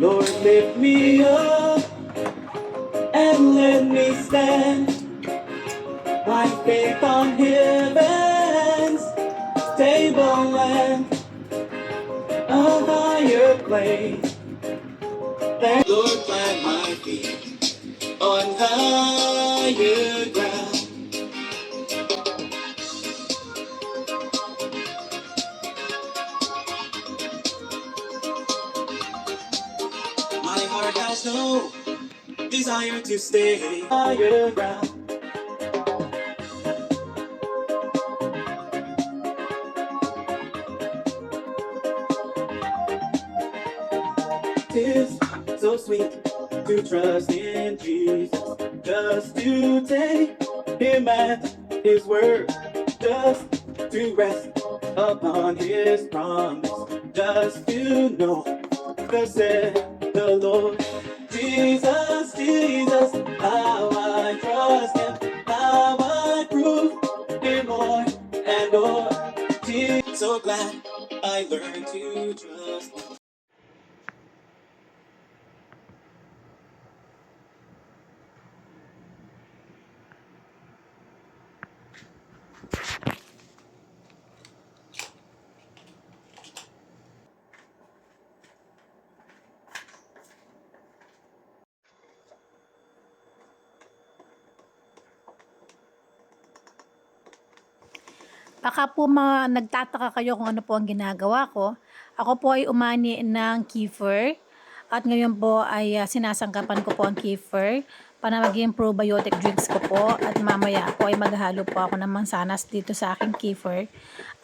Lord, lift me up and let me stand. My faith on heaven's table land, a higher place. Thank Lord, plant my feet on higher heart has no desire to stay higher ground. Tis so sweet to trust in Jesus, just to take Him at His word, just to rest upon His promise, just to know thus said the Lord. Jesus, Baka po ma nagtataka kayo kung ano po ang ginagawa ko. Ako po ay umani ng kefir at ngayon po ay ah, sinasangkapan ko po ang kefir para maging probiotic drinks ko po at mamaya po ay maghalo po ako ng mansanas dito sa aking kefir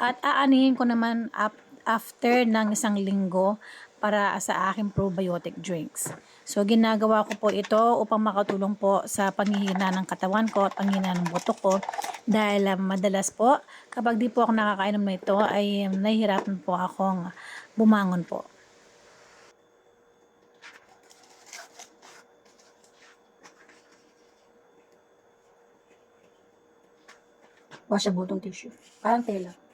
at aanihin ko naman ap- after ng isang linggo para sa aking probiotic drinks. So ginagawa ko po ito upang makatulong po sa panghihina ng katawan ko at panghihina ng buto ko dahil ah, madalas po kapag di po ako nakakainom na ito ay um, nahihirapan po akong bumangon po. Washable tong tissue. Parang tela.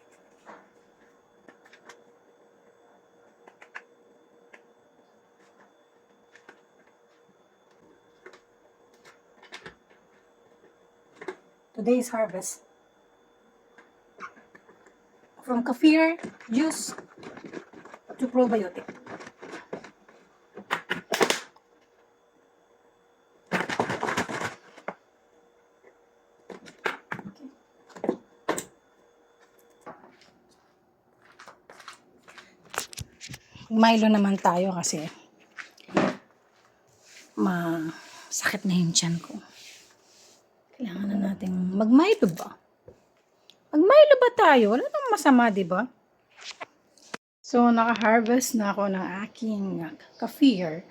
Today's harvest. From kefir juice to probiotic. Milo naman tayo kasi masakit na yung tiyan ko. Mag-Milo ba? Mag-Milo ba tayo? Wala namang masama, di ba? So, naka-harvest na ako ng aking kefir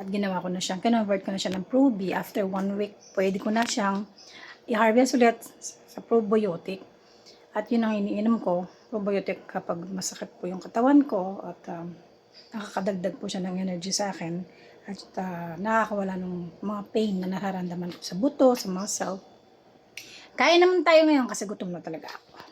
at ginawa ko na siyang, convert ko na siya ng Probi. After one week, pwede ko na siyang i-harvest ulit sa probiotic. At yun ang iniinom ko, probiotic kapag masakit po yung katawan ko at um, nakakadagdag po siya ng energy sa akin at uh, nakakawala ng mga pain na nararamdaman ko sa buto, sa muscle. Kaya naman tayo ngayon kasi gutom na talaga ako.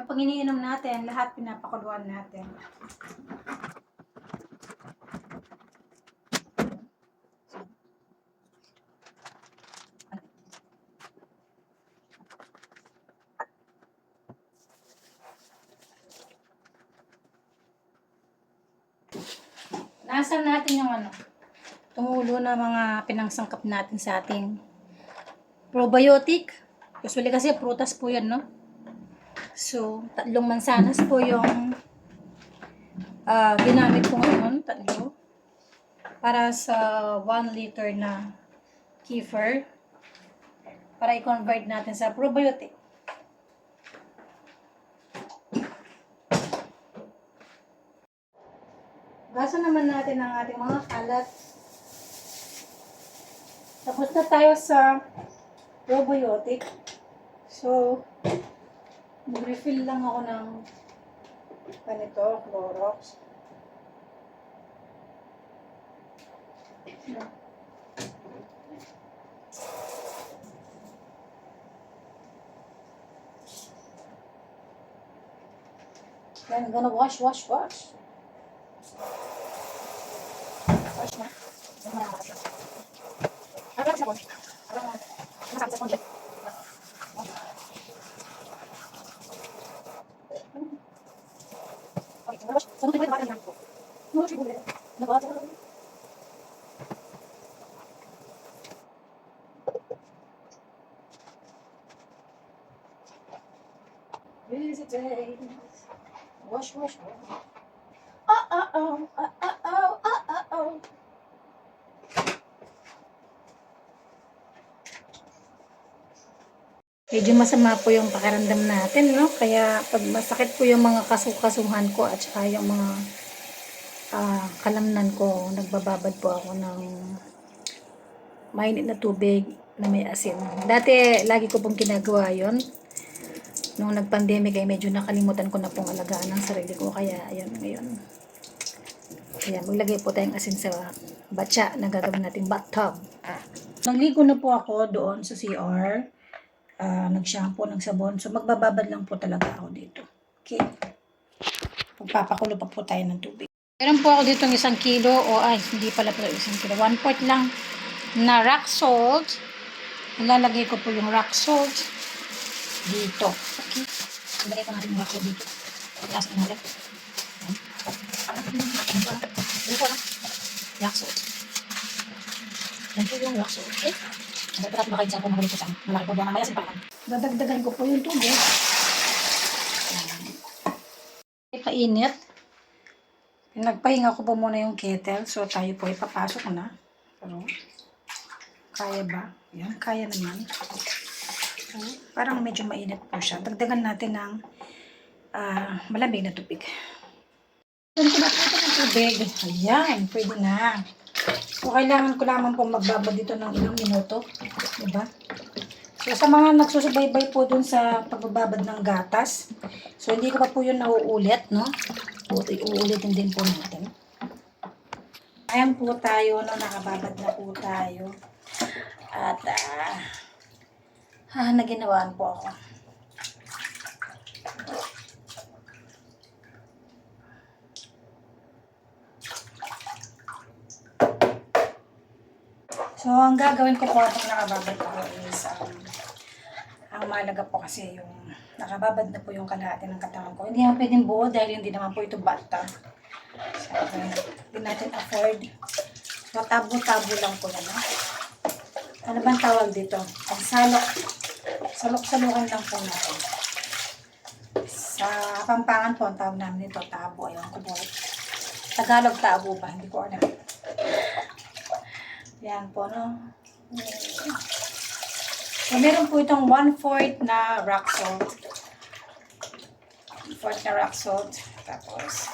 Kapag iniinom natin, lahat pinapakuluan natin. Nasaan natin yung ano? Tumulo na mga pinangsangkap natin sa ating probiotic. Usually kasi prutas po yan, no? So, tatlong mansanas po yung ah, ginamit ko ngayon, tatlo. Para sa 1 liter na kefir. Para i-convert natin sa probiotic. Gasa naman natin ang ating mga kalat. Tapos na tayo sa probiotic. So, mag-refill lang ako ng ganito, Clorox. Then I'm gonna wash, wash, wash. Wash na. Ano sa sponge? Ano sa sponge? Busy days. Wash, wash, wash. Uh uh oh, uh uh oh, uh uh oh. Medyo masama po yung pakiramdam natin, no? Kaya pag masakit po yung mga kasukasuhan ko at saka yung mga ah, kalamnan ko, nagbababad po ako ng mainit na tubig na may asin. Dati, lagi ko pong ginagawa yon Nung nag-pandemic ay medyo nakalimutan ko na pong alagaan ng sarili ko. Kaya, ayun, ngayon. Kaya maglagay po tayong asin sa batya na gagawin nating bathtub. Nagligo na po ako doon sa CR ah, nag-shampoo, nagsabon. So, magbababad lang po talaga ako dito. Okay. Magpapakulo pa po tayo ng tubig. Meron po ako dito ng isang kilo, o ay, hindi pala po isang kilo. One fourth lang na rock salt. Ilalagay ko po yung rock salt dito. Okay. Ilagay ko natin yung rock salt dito. Last na lang. Rock salt. Yan yung rock salt. Okay. Dapat makain sa kung magulit ko saan. Malaki po mamaya sa pakan. Dadagdagan ko po yung tubig. Ipainit. Nagpahinga ko po muna yung kettle. So, tayo po ipapasok na. Pero, kaya ba? Yan, kaya naman. So, parang medyo mainit po siya. Dagdagan natin ng ah, malamig na tubig. Dagdagan ko na po ng tubig. Ayan, pwede na. So, kailangan ko lamang po magbabad dito ng ilang minuto. Diba? So, sa mga nagsusubaybay po dun sa pagbababad ng gatas, so, hindi ko pa po yun nauulit, no? Uulit- Uulitin din po natin. Ayan po tayo, no? Nakababad na po tayo. At, ah, ah, naginawaan po ako. So, ang gagawin ko po habang nakababad ako is, um, ang mahalaga po kasi yung nakababad na po yung kalahati ng katawan ko. Hindi naman pwedeng buo dahil hindi naman po ito bathtub. So, hindi natin afford. So, tabo-tabo lang po na. No? Ano bang tawag dito? Ang salok. Salok-salukan lang po natin. Sa Pampangan po, ang tawag namin ito, tabo. Ayun ko po. Tagalog tabo ba? Hindi ko alam. Yan po, no? So, meron po itong 1-4 na rock salt. 1-4 na rock salt. Tapos,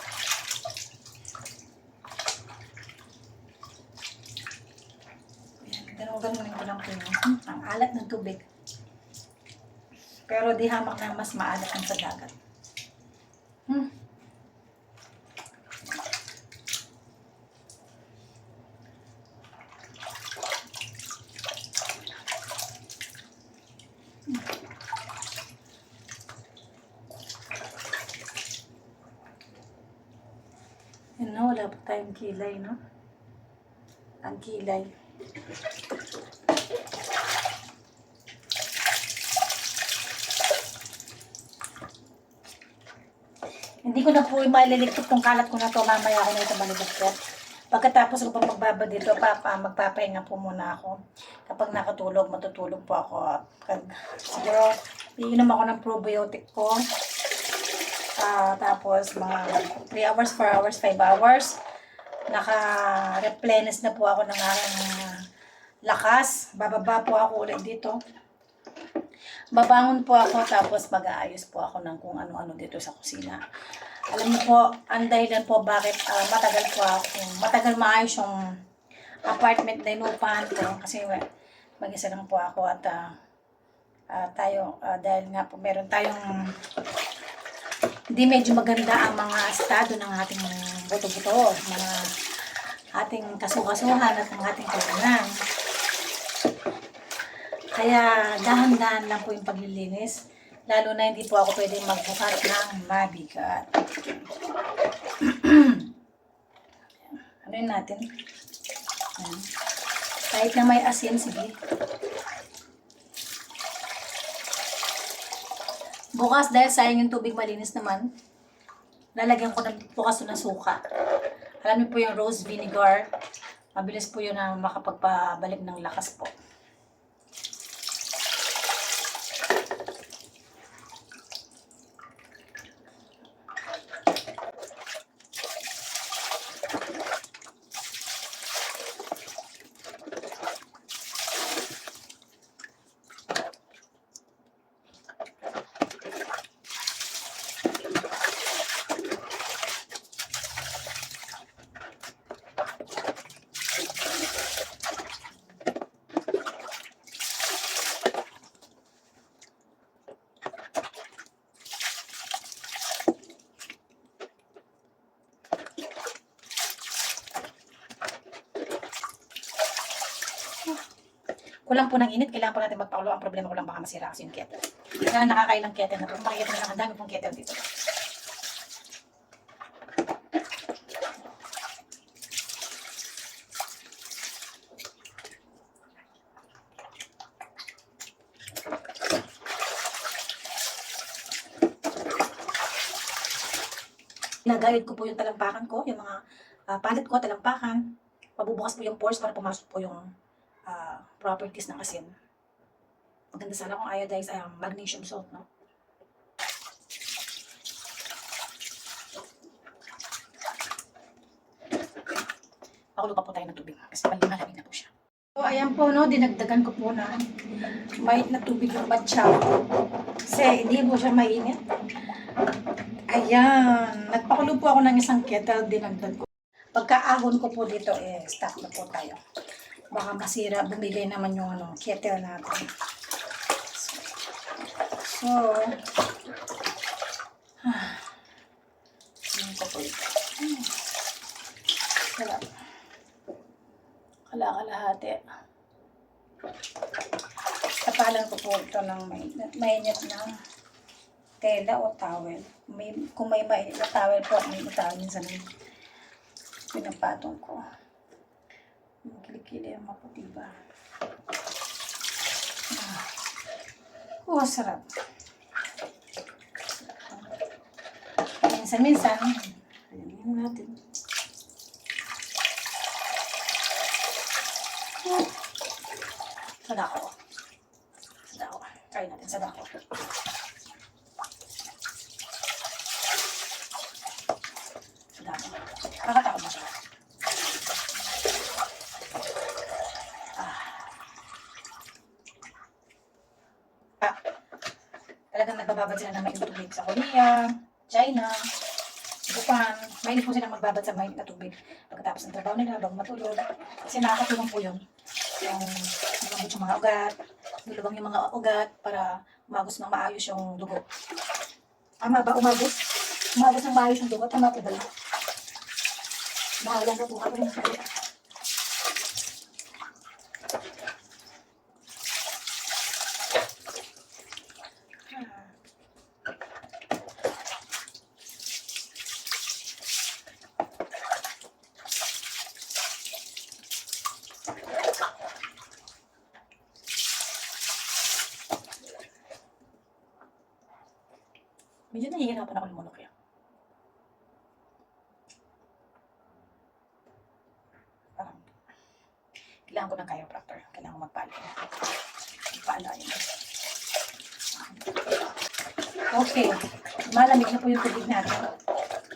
ganun-ganun ko lang po yun. Ang alat ng tubig. Pero di hamak na mas maalat ang sa dagat. Hmm. Yun na, wala pa tayong kilay, no? Ang kilay. Hindi ko na po maliligpit tong kalat ko na to. Mamaya ako na ito maliligpit. Pagkatapos ko pa magbaba dito, papa, magpapahinga po muna ako. Kapag nakatulog, matutulog po ako. Pag, siguro, iinom ako ng probiotic ko. Ah, tapos, mga 3 hours, 4 hours, 5 hours. Naka-replenish na po ako ng aking lakas. Bababa po ako ulit dito. Babangon po ako tapos mag-aayos po ako ng kung ano-ano dito sa kusina. Alam niyo po, ang dahilan po bakit ah, matagal po ako, matagal maayos yung apartment na inupahan ko kasi mag-isa lang po ako at ah, ah, tayo, ah, dahil nga po meron tayong hindi medyo maganda ang mga estado ng ating buto-buto, mga ating kasukasuhan at ang ating kailangan. Kaya dahan-dahan lang po yung paglilinis. Lalo na hindi po ako pwede magbukat ng mabigat. ano yun natin? Ayan. Kahit na may asin, sige. Bukas dahil sayang yung tubig malinis naman, lalagyan ko ng bukas ng suka. Alam niyo po yung rose vinegar, mabilis po yun na makapagpabalik ng lakas po. Kulang po ng init, kailangan po natin magpakulo. Ang problema ko lang baka masira kasi yung kettle. Kaya nakakailang kettle na po. Makikita na lang, ang dami pong kettle dito. Nagayod ko po yung talampakan ko, yung mga ah, palit ko, talampakan. Mabubukas po yung pores para pumasok po yung ah, properties ng asin. Maganda sana kung iodized um, magnesium salt, no? Pakulo pa po tayo ng tubig kasi malamig na po siya. So, ayan po, no, dinagdagan ko po na mainit na tubig yung batsa. Kasi hindi po siya mainit. Ayan, nagpakulo po ako ng isang kettle, dinagdag ko. Pagkaahon ko po dito, eh, stop na po tayo. Baka masira, bumigay naman yung ano, kettle natin. So, ah, ko po ito. Hmm. Sarap. Kalakalahati. Tapalan ko po ito ng mainit, mainit na tela o towel. May, kung may mainit na towel po, may towel minsan may pinapatong ko. Kilikili ang maputi ba? Ah. Oh, sarap. Minsan-minsan, ayan natin. Sadako. Sadako. Try natin sadako. Sadako. Nakakatakot ba siya? Ah. Talagang nagbababad sila ng mainit na tubig sa Korea, China, Japan. Mainit po silang magbabad sa mainit na tubig pagkatapos ng trabaho nila bago matulog. Kasi nakakatulong po yun. Yung malambot yung mga ugat, lulubang yung mga ugat para umagos ng maayos yung dugo. Tama ba? Umagos? Umagos ng maayos yung dugo? Tama po ba yun? Bahala na po ako. Medyo nahihirapan ako yan. Parang, kailangan ko ng chiropractor. Kailangan ko magpala. Magpala yun. Okay. Malamig na po yung tubig natin.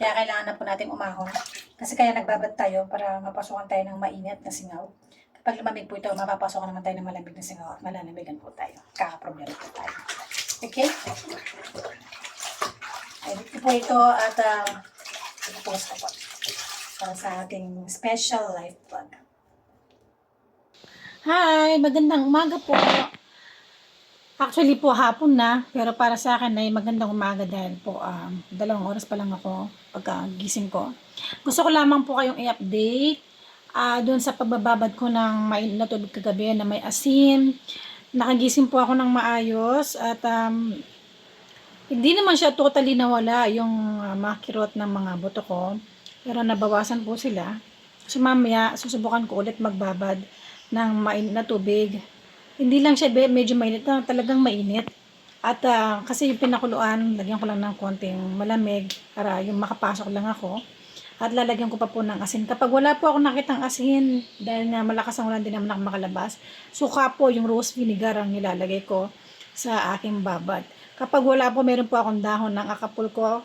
Kaya kailangan na po natin umahon. Kasi kaya nagbabad tayo para mapasukan tayo ng mainit na singaw. Kapag lumamig po ito, mapapasokan naman tayo ng malamig na singaw at malalamigan po tayo. Kakaproblema po tayo. Okay? Edit ko po ito at uh, ipopost ko po para sa ating special life vlog. Hi! Magandang umaga po. Actually po hapon na, pero para sa akin ay magandang umaga dahil po um, dalawang oras pa lang ako pagka gising ko. Gusto ko lamang po kayong i-update ah doon sa pagbababad ko ng mainit na tubig kagabi na may asin. Nakagising po ako ng maayos at um, hindi naman siya totally nawala yung uh, mga kirot ng mga buto ko. Pero nabawasan po sila. So mamaya, susubukan ko ulit magbabad ng mainit na tubig. Hindi lang siya medyo mainit na, talagang mainit. At ah, kasi yung pinakuluan, lagyan ko lang ng konting malamig para yung makapasok lang ako. At lalagyan ko pa po ng asin. Kapag wala po ako nakitang asin, dahil nga malakas ang ulan, din naman ako makalabas, suka po yung rose vinegar ang nilalagay ko sa aking babad. Kapag wala po, meron po akong dahon ng akapulko.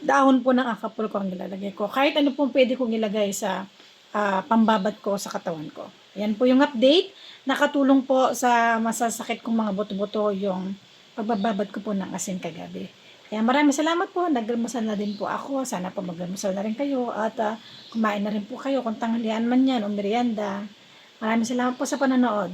Dahon po ng akapulko ang nilalagay ko. Kahit ano po pwede kong ilagay sa ah, pambabad ko sa katawan ko. Yan po yung update. Nakatulong po sa masasakit kong mga buto-buto yung pagbababad ko po ng asin kagabi. Kaya maraming salamat po. Nagremusal na din po ako. Sana po magremusal na rin kayo. At ah, kumain na rin po kayo kung tanghalian man yan o merienda. Maraming salamat po sa panonood.